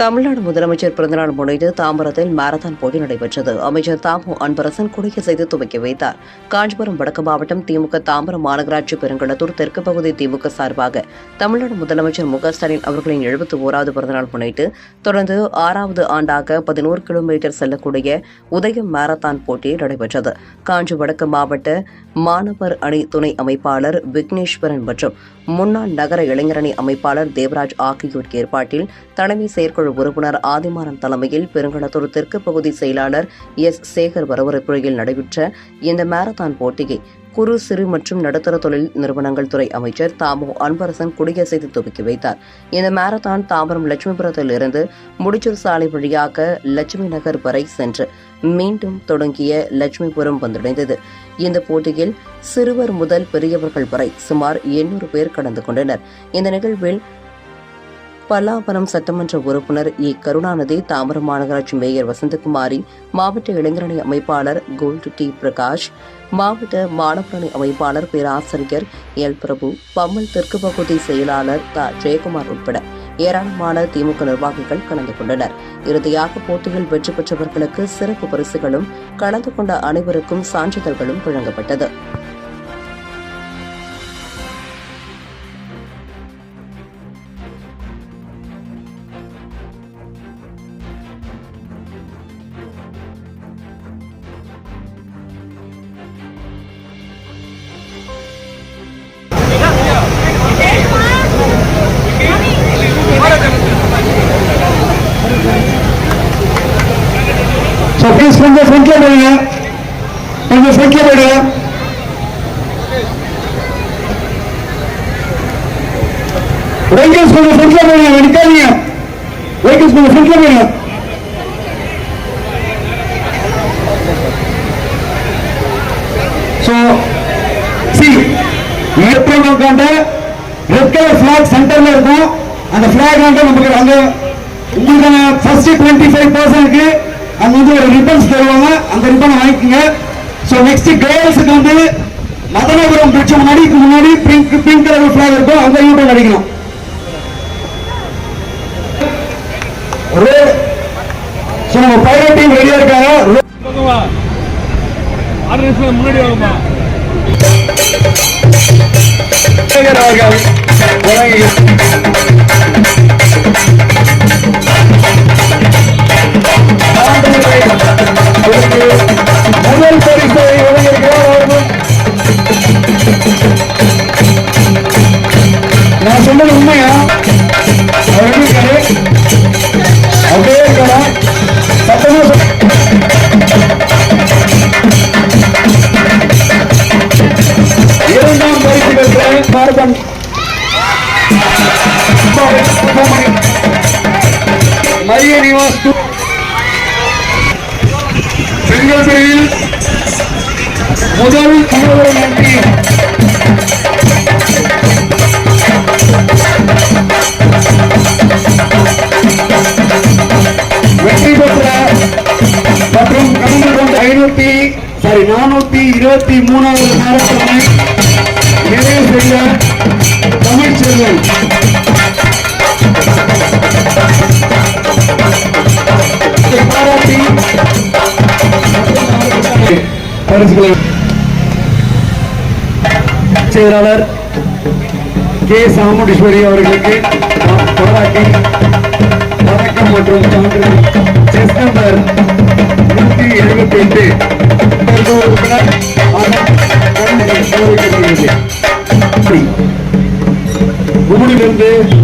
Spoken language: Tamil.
தமிழ்நாடு முதலமைச்சர் பிறந்தநாள் முன்னிட்டு தாம்பரத்தில் மாரத்தான் போட்டி நடைபெற்றது. அமைச்சர் தாமு அன்பரசன் கொடியசைத்து துவக்கி வைத்தார். காஞ்சிபுரம் வடக்கு மாவட்டம் திமுக தாம்பரம் மாநகராட்சி பெருங்களத்தூர் தெற்கு பகுதி திமுக சார்பாக தமிழ்நாடு முதலமைச்சர் மு ஸ்டாலின் அவர்களின் எழுபத்தி ஓராவது பிறந்தநாள் முன்னிட்டு தொடர்ந்து ஆறாவது ஆண்டாக பதினோரு கிலோமீட்டர் செல்லக்கூடிய உதயம் மாரத்தான் போட்டி நடைபெற்றது. காஞ்சி வடக்கு மாவட்ட மாணவர் அணி துணை அமைப்பாளர் விக்னேஸ்வரன் மற்றும் முன்னாள் நகர இளைஞரணி அமைப்பாளர் தேவராஜ் ஆகியோர் ஏற்பாட்டில் தலைமை செயற்குழு உறுப்பினர் ஆதிமாறன் தலைமையில் பெருங்களத்தூர் தெற்கு பகுதி செயலாளர் எஸ் சேகர் வரவரப்புறையில் நடைபெற்ற இந்த மாரத்தான் போட்டியை குறு சிறு மற்றும் நடுத்தர தொழில் நிறுவனங்கள் துறை அமைச்சர் தாமோ அன்பரசன் கொடியசைத்து துவக்கி வைத்தார். இந்த மாரத்தான் தாம்பரம் லட்சுமிபுரத்தில் இருந்து முடிச்சூர் சாலை வழியாக லட்சுமி நகர் வரை சென்று மீண்டும் தொடங்கிய லட்சுமிபுரம் வந்தடைந்தது. இந்த போட்டியில் சிறுவர் முதல் பெரியவர்கள் வரை சுமார் எண்ணூறு பேர் கலந்து கொண்டனர். இந்த நிகழ்வில் பல்லாவரம் சட்டமன்ற உறுப்பினர் இ. கருணாநிதி தாம்பரம் மாநகராட்சி மேயர் வசந்தகுமாரி மாவட்ட இளைஞரணி அமைப்பாளர் கோல்டு டி. பிரகாஷ் மாவட்ட மாணவரணி அமைப்பாளர் பேராசிரியர் எல். பிரபு பம்மல் தெற்கு பகுதி செயலாளர் த ஜெயக்குமார் உட்பட ஏராளமான திமுக நிர்வாகிகள் கலந்து கொண்டனர். இறுதியாக போட்டியில் வெற்றி பெற்றவர்களுக்கு சிறப்பு பரிசுகளும் கலந்து கொண்ட அனைவருக்கும் சான்றிதழ்களும் வழங்கப்பட்டது. ஸோ ப்ளீஸ் கொஞ்சம் ஃப்ரண்ட்ல போடுங்க கொஞ்சம் ஃப்ரண்ட்ல போடுங்க வெஹிக்கிள்ஸ் கொஞ்சம் ஃப்ரண்ட்ல போடுங்க நிற்காதீங்க வெஹிக்கிள்ஸ் கொஞ்சம் ஃப்ரண்ட்ல போடுங்க so C ஏற்றவங்க red colour flag சென்டர்ல இருக்கும் அந்த ஃபிளாக் வந்து நமக்கு அங்க உங்களுக்கான ஃபர்ஸ்ட் டுவெண்ட்டி ஃபைவ் பர்சன்ட்க்கு அங்க வந்து ஒரு ரிப்பன்ஸ் தருவாங்க. அந்த ரிப்பனை வாங்கிக்கோங்க. ஸோ நெக்ஸ்ட் கேர்ள்ஸுக்கு வந்து மதனபுரம் பிரிட்ஜ் முன்னாடி முன்னாடி பிங்க் பிங்க் கலர் ஃபிளாக் இருக்கும். அங்க யூடியூப் அடிக்கணும். ரோடு ஸோ நம்ம பைலட் டீம் ரெடியா இருக்காங்க. முன்னாடி வாங்கம்மா அவர்கள் மரிய நிவாஸ் பெண்கள் பிரிவில் முதல் தலைவர் நன்றி வெற்றி பெற்ற மற்றும் கலந்து கொண்ட ஐநூத்தி சாரி நானூத்தி இருபத்தி மூணாவது மாரத்தானை நிறைவு செய்ய தமிழ்ச்செல்வன் பாராட்டி பரிசுகளை செயலாளர் கே சாமுண்டீஸ்வரி அவர்களுக்கு பாராட்டி வணக்கம் மற்றும் சான்றிதழ் செஸ் நம்பர் நூற்றி எழுபத்தி எட்டு. உறுப்பினர் ஆனந்த் கருணை கௌரவிக்கப்படுகிறது குமுடிலிருந்து